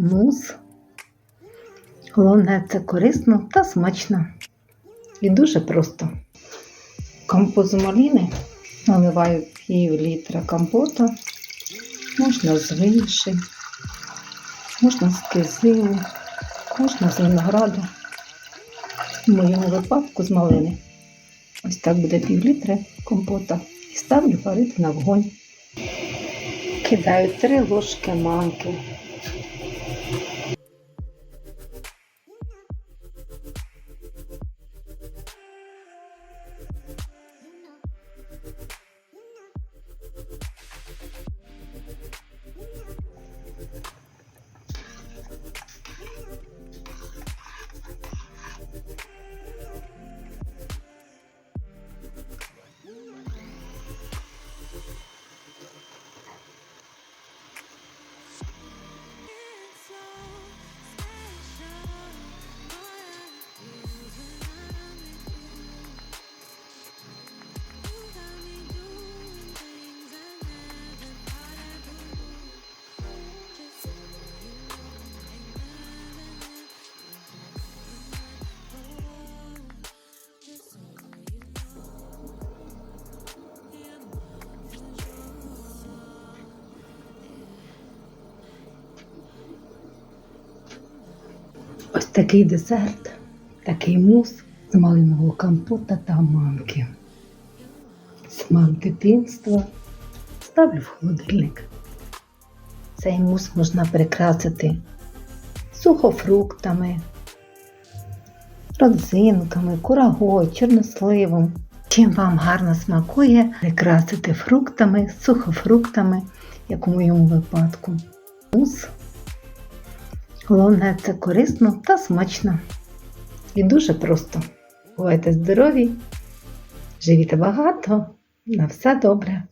мус. Головне це корисно та смачно. І дуже просто. Компот з маліни наливаю пів літра компота. Можна з вишень, можна з кизилу, можна з винограду. В моєму випадку з малини. Ось так буде пів літра компота. І ставлю варити на вогонь. Кидаю три ложки манки. Ось такий десерт, такий мус з малинового компота та манки. Смак дитинства ставлю в холодильник. Цей мус можна прикрасити сухофруктами, родзинками, курагою, чорносливом. Чим вам гарно смакує прикрасити фруктами, сухофруктами, як у моєму випадку. Мус Головне це корисно та смачно. І дуже просто. Бувайте здорові, живіть багато, на все добре.